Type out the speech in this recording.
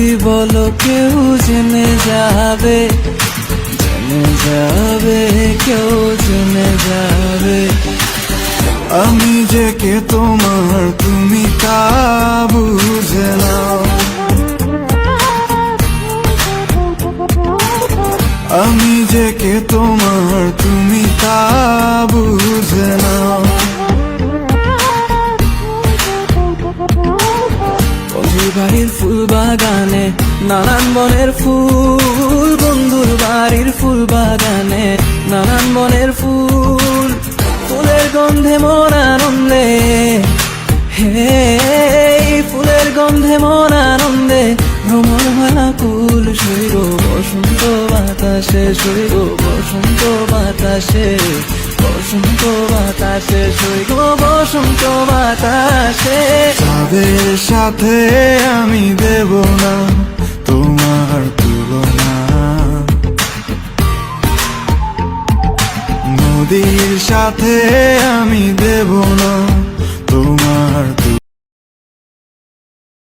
যদি বলো কেউ জেনে যাবে জেনে যাবে, কেউ জেনে যাবে। আমি যে কে তোমার তুমি তা বুঝে নাও। আমি যে কে তোমার তুমি তা বাড়ির ফুল বাগানে নানান বনের ফুল, বন্ধুর বাড়ির ফুল বাগানে নানান বনের ফুল, ফুলের গন্ধে মন আনন্দে। হে, ফুলের গন্ধে মন আনন্দে, ভ্রমণ ভরা কুল শৈব বসন্ত বাতাসে শৈব বসন্ত বাতাসে। বসন্ত বাতাসে সৈব বসন্ত বাতাসে। তাদের সাথে আমি দেব না, তোমার তুলনা। নদীর সাথে আমি দেব না